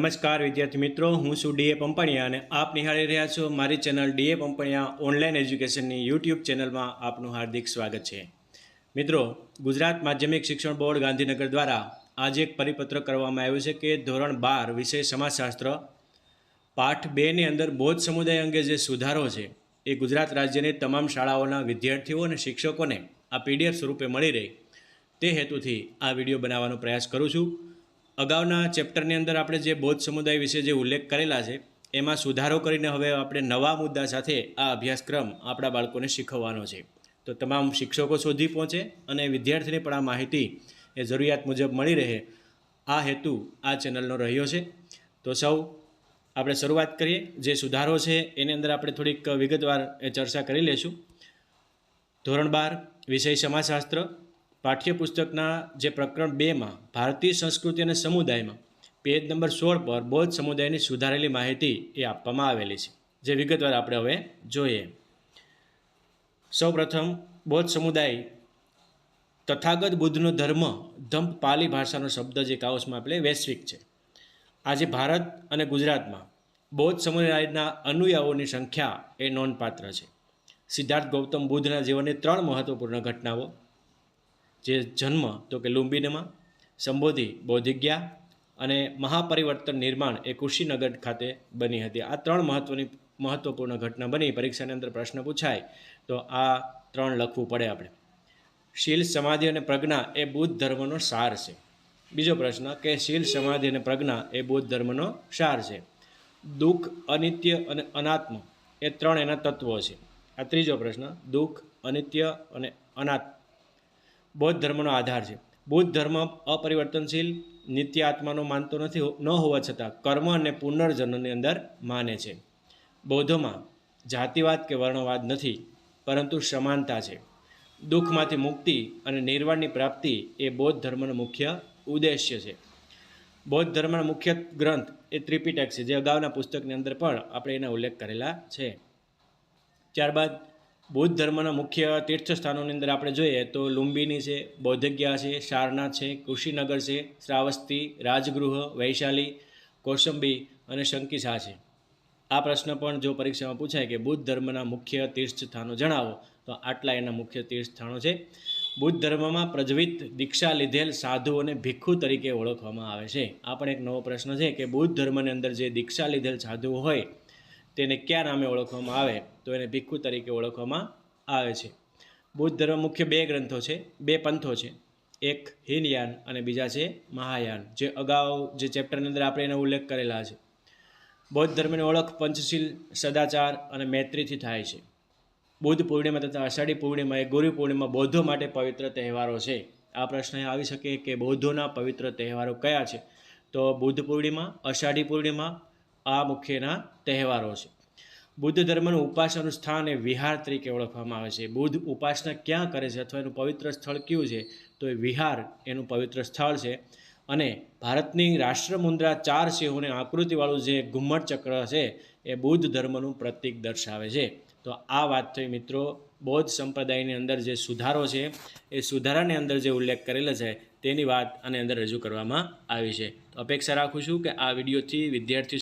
નમસ્કાર, વિદ્યાર્થી મિત્રો. હું છું ડીએ પંપણિયા અને આપ નિહાળી રહ્યા છો મારી channel D A Pampaniya online એજ્યુકેશનની YouTube ચેનલમાં આપનું હાર્દિક સ્વાગત છે. મિત્રો, ગુજરાત માધ્યમિક શિક્ષણ બોર્ડ ગાંધીનગર દ્વારા આજે એક પરિપત્ર કરવામાં આવ્યું છે કે ધોરણ બાર વિષય સમાજશાસ્ત્ર પાઠ બેની અંદર બૌદ્ધ સમુદાય અંગે જે સુધારો છે, એ ગુજરાત રાજ્યની તમામ શાળાઓના વિદ્યાર્થીઓ અને શિક્ષકોને આ પીડીએફ સ્વરૂપે મળી રહે તે હેતુથી આ વીડિયો બનાવવાનો પ્રયાસ કરું છું. અગાઉના ચેપ્ટરની અંદર આપણે જે બૌદ્ધ સમુદાય વિશે જે ઉલ્લેખ કરેલા છે, એમાં સુધારો કરીને હવે આપણે નવા મુદ્દા સાથે આ અભ્યાસક્રમ આપણા બાળકોને શીખવવાનો છે. તો તમામ શિક્ષકો સુધી પહોંચે અને વિદ્યાર્થીને પણ આ માહિતી એ જરૂરિયાત મુજબ મળી રહે. આ હેતુ આ ચેનલનો રહ્યો છે. તો સૌ આપણે શરૂઆત કરીએ. જે સુધારો છે, એની અંદર આપણે થોડીક વિગતવાર એ ચર્ચા કરી લઈશું ધોરણ બાર, વિષય સમાજશાસ્ત્ર. પાઠ્યપુસ્તકના જે પ્રકરણ બેમાં ભારતીય સંસ્કૃતિ અને સમુદાયમાં પેજ નંબર સોળ પર બૌદ્ધ સમુદાયની સુધારેલી માહિતી એ આપવામાં આવેલી છે. જે વિગતવાર આપણે હવે જોઈએ. સૌપ્રથમ, બૌદ્ધ સમુદાય તથાગત બુદ્ધનો ધર્મ ધમ્પ પાલી ભાષાનો શબ્દ જે કાઉસમાં આપણે વૈશ્વિક છે. આજે ભારત અને ગુજરાતમાં બૌદ્ધ સમુદાયના અનુયાયીઓની સંખ્યા એ નોંધપાત્ર છે. સિદ્ધાર્થ ગૌતમ બુદ્ધના જીવનની ત્રણ મહત્વપૂર્ણ ઘટનાઓ જે જન્મ, તો કે લુંબિનીમાં, સંબોધિ બૌદ્ધિજ્ઞા અને મહાપરિવર્તન નિર્માણ એ કુશીનગર ખાતે બની હતી. આ ત્રણ મહત્વની, મહત્વપૂર્ણ ઘટના બની. પરીક્ષાની અંદર પ્રશ્ન પૂછાય, તો આ ત્રણ લખવું પડે આપણે. શીલ, સમાધિ અને પ્રજ્ઞા એ બુદ્ધ ધર્મનો સાર છે. બીજો પ્રશ્ન, કે શીલ, સમાધિ અને પ્રજ્ઞા એ બૌદ્ધ ધર્મનો સાર છે. દુઃખ, અનિત્ય અને અનાત્મ એ ત્રણ એના તત્વો છે. આ ત્રીજો પ્રશ્ન, દુઃખ, અનિત્ય અને અનાત્મ. બૌદ્ધ ધર્મનો આધાર છે. બૌદ્ધ ધર્મ અપરિવર્તનશીલ નિત્ય આત્માનો માનતો નથી ન હોવા છતાં કર્મ અને પુનર્જન્મની અંદર માને છે. બૌદ્ધોમાં જાતિવાદ કે વર્ણવાદ નથી, પરંતુ સમાનતા છે. દુઃખમાંથી મુક્તિ અને નિર્વાણની પ્રાપ્તિ એ બૌદ્ધ ધર્મનો મુખ્ય ઉદ્દેશ્ય છે. બૌદ્ધ ધર્મના મુખ્ય ગ્રંથ એ ત્રિપિટક છે, જે અગાઉના પુસ્તકની અંદર પણ આપણે એના ઉલ્લેખ કરેલા છે. ત્યારબાદ બૌદ્ધ ધર્મના મુખ્ય તીર્થસ્થાનોની અંદર આપણે જોઈએ તો લુંબિની છે બૌદ્ધગ્યા છે, સારનાથ છે, કુશીનગર છે, શ્રાવસ્તી, રાજગૃહ, વૈશાલી કોસંબી અને શંકિસા છે. આ પ્રશ્ન પણ જો પરીક્ષામાં પૂછાય કે બુદ્ધ ધર્મના મુખ્ય તીર્થસ્થાનો જણાવો, તો આટલા એના મુખ્ય તીર્થસ્થાનો છે. બુદ્ધ ધર્મમાં પ્રજવિત દીક્ષા લીધેલ સાધુ અને ભિક્ષુ તરીકે ઓળખવામાં આવે છે. આ પણ એક નવો પ્રશ્ન છે કે બૌદ્ધ ધર્મની અંદર જે દીક્ષા લીધેલ સાધુઓ હોય તેને કયા નામે ઓળખવામાં આવે, તો એને ભિક્ષુ તરીકે ઓળખવામાં આવે છે. બૌદ્ધ ધર્મ મુખ્ય બે ગ્રંથો છે, બે પંથો છે. એક હિનયાન અને બીજા છે મહાયાન, જે અગાઉ જે ચેપ્ટરની અંદર આપણે એનો ઉલ્લેખ કરેલા છે. બૌદ્ધ ધર્મની ઓળખ પંચશીલ, સદાચાર અને મૈત્રીથી થાય છે. બુદ્ધ પૂર્ણિમા તથા અષાઢી પૂર્ણિમા એ ગુરુ પૂર્ણિમા બૌદ્ધો માટે પવિત્ર તહેવારો છે. આ પ્રશ્ન આવી શકે કે બૌદ્ધોના પવિત્ર તહેવારો કયા છે? તો બુદ્ધ પૂર્ણિમા અષાઢી પૂર્ણિમા આ મુખ્યના તહેવારો છે. બુદ્ધ ધર્મનું ઉપાસનાનું સ્થાન એ વિહાર તરીકે ઓળખવામાં આવે છે. બુદ્ધ ઉપાસના ક્યાં કરે છે અથવા એનું પવિત્ર સ્થળ કયું છે? તો એ વિહાર એનું પવિત્ર સ્થળ છે. અને ભારતની રાષ્ટ્રમુદ્રા ચાર સિંહોની આકૃતિવાળું જે ઘુમ્મટ ચક્ર છે એ બુદ્ધ ધર્મનું પ્રતીક દર્શાવે છે. તો આ વાત થઈ મિત્રો બૌદ્ધ સંપ્રદાયની અંદર જે સુધારો છે એ સુધારાની અંદર જે ઉલ્લેખ કરેલો છે તેની વાત આની અંદર રજૂ કરવામાં આવી છે. તો અપેક્ષા રાખું છું કે આ વિડીયોથી વિદ્યાર્થી